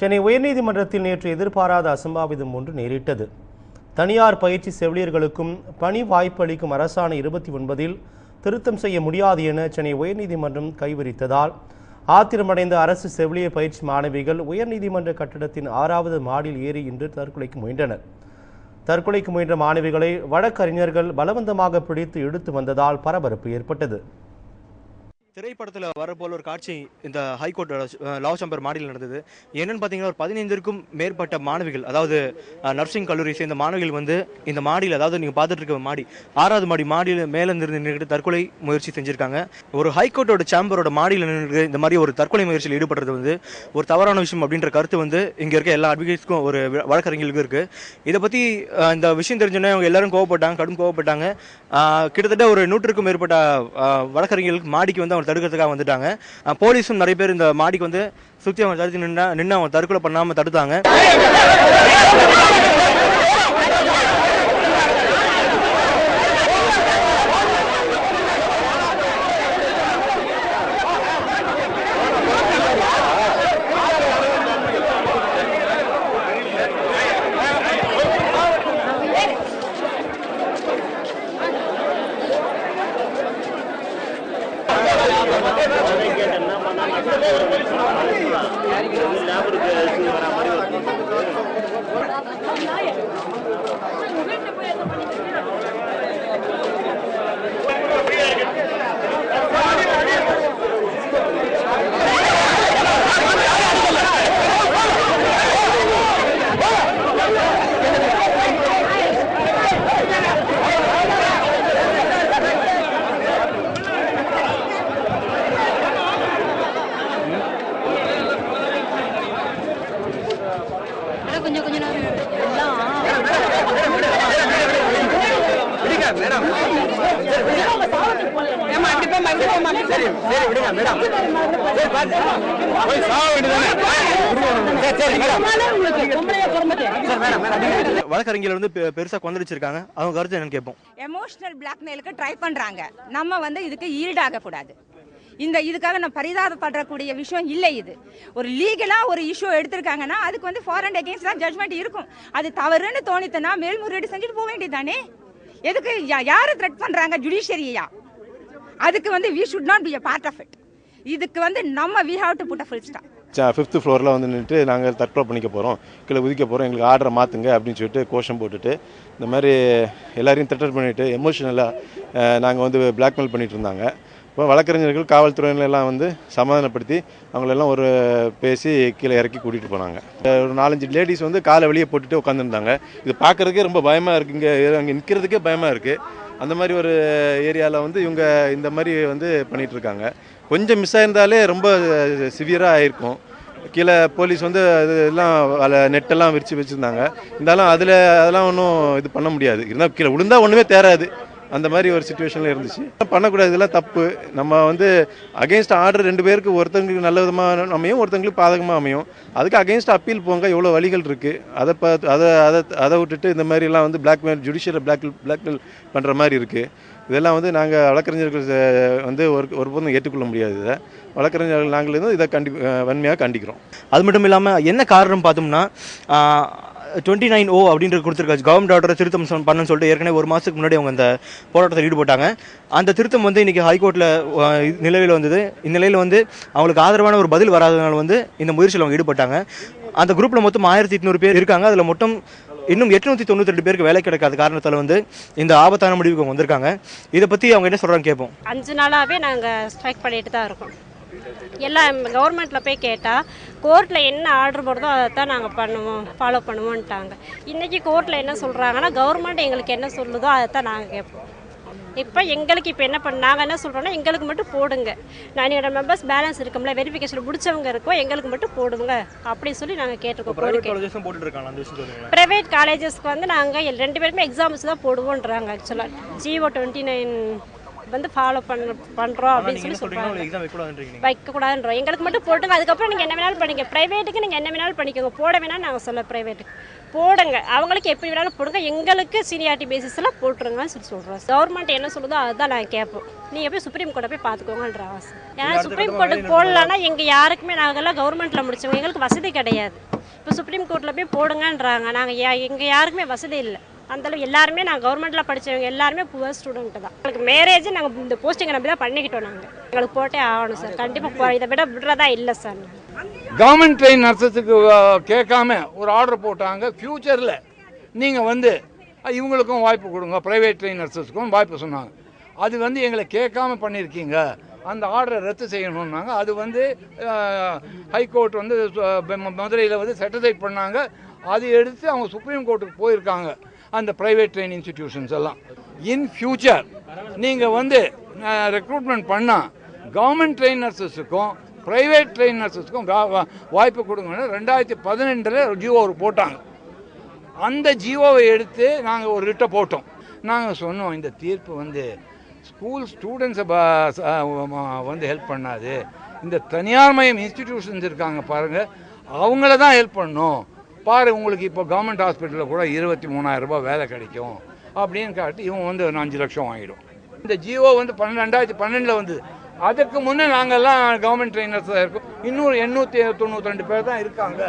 சென்னை உயர்நீதிமன்றத்தில் நேற்று எதிர்பாராத அசம்பாவிதம் ஒன்று நேரிட்டது. தனியார் பயிற்சி செவிலியர்களுக்கும் பணி வாய்ப்பு அளிக்கும் அரசாணை இருபத்தி ஒன்பதில் திருத்தம் செய்ய முடியாது என சென்னை உயர்நீதிமன்றம் கைவிரித்ததால் ஆத்திரமடைந்த அரசு செவிலியர் பயிற்சி மாணவிகள் உயர்நீதிமன்ற கட்டடத்தின் ஆறாவது மாடியில் ஏறி இன்று தற்கொலைக்கு முயன்றனர். தற்கொலைக்கு முயன்ற மாணவிகளை வழக்கறிஞர்கள் பலவந்தமாக பிடித்து இழுத்து வந்ததால் பரபரப்பு ஏற்பட்டது. திரைப்படத்தில் வர போல ஒரு காட்சி இந்த ஹைகோர்ட் லவ் சம்பர் மாடியில் நடந்தது. என்னன்னு பார்த்தீங்கன்னா ஒரு பதினைந்திற்கும் மேற்பட்ட மாணவிகள் அதாவது நர்சிங் கல்லூரி சேர்ந்த மாணவிகள் வந்து இந்த மாடியில் அதாவது நீங்கள் பார்த்துட்டு இருக்க மாடி ஆறாவது மாடி மாடியில் மேலே இருந்து நின்றுட்டு தற்கொலை முயற்சி செஞ்சுருக்காங்க. ஒரு ஹைகோர்ட்டோட சேம்பரோட மாடியில் நின்று இந்த மாதிரி ஒரு தற்கொலை முயற்சியில் ஈடுபடுறது வந்து ஒரு தவறான விஷயம் அப்படின்ற கருத்து வந்து இங்கே இருக்க எல்லா அட்வொகேட்ஸ்க்கும் ஒரு வழக்கறிஞர்களுக்கும் இருக்குது இதை பற்றி இந்த விஷயம் தெரிஞ்சோன்னே அவங்க எல்லாரும் கோவப்பட்டாங்க கடும் கோவப்பட்டாங்க. கிட்டத்தட்ட ஒரு நூற்றுக்கும் மேற்பட்ட வழக்கறிஞர்களுக்கு மாடிக்கு வந்து அவங்க தடுக்கிறதுக்காக வந்துட்டாங்க. போலீஸும் நிறைய பேர் இந்த மாடிக்கு வந்து சுற்றி அவங்க தடுத்து நின்னா நின்று அவங்க தற்கொலை பண்ணாமல் தடுத்தாங்க. வழக்கறிஞர்கள் வந்து பெருசா கொந்தளிச்சிருக்காங்க. அவங்க கருத்து என்னன்னு கேட்போம். எமோஷனல் பிளாக்மெயிலுக்கு ட்ரை பண்றாங்க. நம்ம வந்து இதுக்கு ஈல்ட் கூடாது இந்த இதுக்காக நான் பரிதாபப்படக்கூடிய விஷயம் இல்லை இது. ஒரு லீகலா ஒரு இஷ்யூ எடுத்திருக்காங்கன்னா அதுக்கு வந்து ஃபார் அண்ட் அகேன்ஸ்ட் தான் ஜட்மெண்ட் இருக்கும். அது தவறுன்னு தோணித்தனா மேல்முறையீடு செஞ்சுட்டு போக வேண்டியதானே எதுக்கு யா- த்ரெட் பண்றாங்க ஜுடிஷியரியா அதுக்கு வந்து we should not be a part of it இதுக்கு வந்து நம்ம we have to put a full stop fifth ஃப்ளோரில் வந்து நின்றுட்டு நாங்கள் தற்கொலை பண்ணிக்க போகிறோம் கீழே உதிக்க போகிறோம் எங்களுக்கு ஆர்டரை மாற்றுங்க அப்படின்னு சொல்லிட்டு கோஷம் போட்டுட்டு இந்த மாதிரி எல்லாரையும் திட்டர் பண்ணிவிட்டு எமோஷனலாக நாங்கள் வந்து பிளாக்மெயில் பண்ணிட்டு இருந்தாங்க. இப்போ வழக்கறிஞர்கள் காவல்துறையினர் எல்லாம் வந்து சமாதானப்படுத்தி அவங்களெல்லாம் ஒரு பேசி கீழே இறக்கி கூட்டிகிட்டு போனாங்க. ஒரு நாலஞ்சு லேடிஸ் வந்து காலை வெளியே போட்டுட்டு உட்காந்துருந்தாங்க இது பார்க்குறதுக்கே ரொம்ப பயமாக இருக்குது இங்கே அங்கே நிற்கிறதுக்கே பயமாக இருக்குது அந்த மாதிரி ஒரு ஏரியாவில் வந்து இவங்க இந்த மாதிரி வந்து பண்ணிகிட்ருக்காங்க இருக்காங்க கொஞ்சம் மிஸ் ஆயிருந்தாலே ரொம்ப சிவியராக ஆயிருக்கும். கீழே போலீஸ் வந்து அது எல்லாம் அதில் நெட்டெல்லாம் விரித்து வச்சுருந்தாங்க. இருந்தாலும் அதில் அதெல்லாம் ஒன்றும் இது பண்ண முடியாது. இருந்தால் கீழே விழுந்தால் ஒன்றுமே தேராது. அந்த மாதிரி ஒரு சுச்சுவேஷனில் இருந்துச்சு. பண்ணக்கூடாது இதெல்லாம் தப்பு. நம்ம வந்து அகேன்ஸ்ட் ஆர்டர் ரெண்டு பேருக்கு ஒருத்தங்களுக்கு நல்ல விதமாக அமையும் ஒருத்தங்களுக்கு பாதகமாக அமையும். அதுக்கு அகேன்ஸ்ட் அப்பீல் போங்க எவ்வளோ வழிகள் இருக்குது அதை பார்த்து அதை அதை அதை விட்டுட்டு இந்த மாதிரிலாம் வந்து பிளாக்மெயில் ஜுடிஷியலை பிளாக் பிளாக்மெயில் பண்ணுற மாதிரி இருக்குது இதெல்லாம் வந்து நாங்கள் வழக்கறிஞர்கள் வந்து ஒரு ஒருபோதும் ஏற்றுக்கொள்ள முடியாது இதை. வழக்கறிஞர்கள் நாங்கள் இதை கண்டி வன்மையாக கண்டிக்கிறோம். அது மட்டும் இல்லாமல் என்ன காரணம் பார்த்தோம்னா டுவெண்ட்டி நைன் ஓ அப்படின்றது கொடுத்துருக்காச்சு கவர்மெண்ட் ஆர்டரை திருத்தம் பண்ணணும்னு சொல்லிட்டு ஏற்கனவே ஒரு மாதத்துக்கு முன்னாடி அவங்க அந்த போராட்டத்தில் ஈடுபட்டாங்க. அந்த திருத்தம் வந்து இன்றைக்கி ஹைகோர்ட்டில் நிலையில் வந்தது. இந்நிலையில் வந்து அவங்களுக்கு ஆதரவான ஒரு பதில் வராதனால வந்து இந்த முயற்சியில் அவங்க ஈடுபட்டாங்க. அந்த குரூப்பில் மொத்தம் ஆயிரத்தி எட்நூறு பேர் இருக்காங்க. அதில் மொத்தம் இன்னும் எட்நூற்றி தொண்ணூற்றி ரெண்டு பேருக்கு வேலை கிடைக்காத காரணத்தால் வந்து இந்த ஆபத்தான முடிவுக்கு அவங்க வந்திருக்காங்க. இதை பற்றி அவங்க என்ன சொல்கிறாங்க கேட்போம் அஞ்சு நாளாகவே நாங்கள் ஸ்ட்ரைக் பண்ணிட்டு தான் இருக்கோம். எல்லாம் கவர்மெண்ட்டில் போய் கேட்டால் கோர்ட்டில் என்ன ஆர்டர் போடுதோ அதை தான் நாங்கள் பண்ணுவோம் ஃபாலோ பண்ணுவோன்ட்டாங்க இன்றைக்கி கோர்ட்டில் என்ன சொல்கிறாங்கன்னா கவர்மெண்ட் எங்களுக்கு என்ன சொல்லுதோ அதை தான் நாங்கள் கேட்போம். இப்போ எங்களுக்கு இப்போ என்ன பண்ண நாங்கள் என்ன சொல்கிறோன்னா எங்களுக்கு மட்டும் போடுங்க. நைன் ஹண்ட்ரட் மெம்பர்ஸ் பேலன்ஸ் இருக்கும்ல வெரிஃபிகேஷன் முடிச்சவங்க இருக்கோம் எங்களுக்கு மட்டும் போடுங்க அப்படின்னு சொல்லி நாங்கள் கேட்டிருக்கோம் ப்ரைவேட் காலேஜஸ்க்கு வந்து நாங்கள் ரெண்டு பேருமே எக்ஸாம்ஸ் தான் போடுவோன்றாங்க ஆக்சுவலாக ஜிஓ டுவெண்ட்டி நைன் வந்து ஃபாலோ பண்ண பண்ணுறோம் அப்படின்னு சொல்லி சொல்கிறாங்க வைக்கக்கூடாதுன்றோம். எங்களுக்கு மட்டும் போட்டுங்க. அதுக்கப்புறம் நீங்கள் என்ன வேணாலும் பண்ணிக்க ப்ரைவேட்டுக்கு நீங்கள் என்ன வேணாலும் பண்ணிக்கோங்க. போட வேணாம் நாங்கள் சொல்ல ப்ரைவேட்டுக்கு போடுங்க. அவங்களுக்கு எப்படி வேணாலும் போடுங்க. எங்களுக்கு சீனியாரிட்டி பேசிஸில் போட்டுருங்கன்னு சொல்லி சொல்கிறோம் கவர்மெண்ட் என்ன சொல்லுதோ அதுதான் நாங்கள் கேட்போம். நீங்கள் போய் சுப்ரீம் கோர்ட்டை போய் பார்த்துக்கோங்கன்ற ஆசை ஏன்னா சுப்ரீம் கோர்ட்டுக்கு போடலன்னா எங்கள் யாருக்குமே நாங்கள்லாம் கவர்மெண்ட்டில் முடிச்சவங்க. எங்களுக்கு வசதி கிடையாது. இப்போ சுப்ரீம் கோர்ட்டில் போய் போடுங்கன்றாங்க. நாங்கள் எங்கள் யாருக்குமே வசதி இல்லை. அந்தளவு எல்லாருமே நான் கவர்மெண்ட்டில் படித்தவங்க எல்லாருமே புவர் ஸ்டூடெண்ட் தான். எங்களுக்கு மேரேஜ் நாங்கள் இந்த போஸ்டிங்கை நம்பி தான் பண்ணிக்கிட்டோம் நாங்கள் எங்களுக்கு போட்டே ஆகணும் சார். கண்டிப்பாக இதை விட விடுறதா இல்லை சார். கவர்மெண்ட் ட்ரெயின் நர்சஸுக்கு கேட்காம ஒரு ஆர்டர் போட்டாங்க. ஃப்யூச்சரில் நீங்கள் வந்து இவங்களுக்கும் வாய்ப்பு கொடுங்க. ப்ரைவேட் ட்ரெயின் நர்சஸுக்கும் வாய்ப்பு சொன்னாங்க. அது வந்து எங்களை கேட்காம பண்ணியிருக்கீங்க அந்த ஆர்டரை ரத்து செய்யணும்னாங்க. அது வந்து ஹைகோர்ட் வந்து மதுரையில் வந்து செட்டிசைட் பண்ணாங்க. அது எடுத்து அவங்க சுப்ரீம் கோர்ட்டுக்கு போயிருக்காங்க. அந்த ப்ரைவேட் ட்ரெயின் இன்ஸ்டிடியூஷன்ஸ் எல்லாம். இன் ஃபியூச்சர் நீங்கள் வந்து ரெக்ரூட்மெண்ட் பண்ணால் கவர்மெண்ட் ட்ரெயின் நர்சஸுக்கும் ப்ரைவேட் ட்ரெயின் நர்சஸுக்கும் வாய்ப்பு கொடுங்கன்னு ரெண்டாயிரத்தி பதினெண்டில் ஜியோ ஒரு போட்டாங்க. அந்த ஜியோவை எடுத்து நாங்கள் ஒரு ரிட்டை போட்டோம். நாங்கள் சொன்னோம் இந்த தீர்ப்பு வந்து ஸ்கூல் ஸ்டூடெண்ட்ஸை வந்து ஹெல்ப் பண்ணாது. இந்த தனியார் மயம் இன்ஸ்டிடியூஷன்ஸ் இருக்காங்க பாருங்கள் அவங்கள தான் ஹெல்ப் பண்ணும். பாரு உங்களுக்கு இப்போ கவர்மெண்ட் ஹாஸ்பிட்டலில் கூட இருபத்தி மூணாயிரம் ரூபாய் வேலை கிடைக்கும் அப்படின்னு காட்டி இவன் வந்து ஒரு அஞ்சு லட்சம் வாங்கிடும். இந்த ஜியோ வந்து பன்னெண்டு ரெண்டாயிரத்தி பன்னெண்டில் வந்தது அதுக்கு முன்னே நாங்கள்லாம் கவர்மெண்ட் ட்ரெயினர்ஸ் தான் இருக்கோம். இன்னொரு எண்ணூற்றி தொண்ணூற்றி ரெண்டு பேர் தான் இருக்காங்க.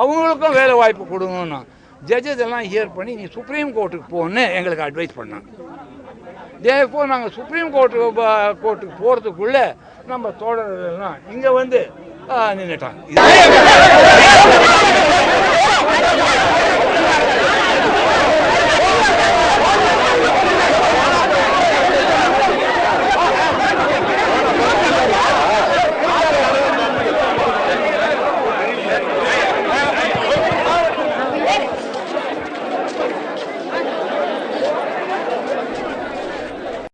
அவங்களுக்கும் வேலை வாய்ப்பு கொடுங்கன்னு ஜட்ஜஸ் எல்லாம் ஹியர் பண்ணி நீ சுப்ரீம் கோர்ட்டுக்கு போன்னு எங்களுக்கு அட்வைஸ் பண்ணாங்க. தேப்போ நாங்கள் சுப்ரீம் கோர்ட்டு கோர்ட்டுக்கு போகிறதுக்குள்ளே நம்ம தோழர்கள்லாம் இங்கே வந்து നിന്നേട്ടാ.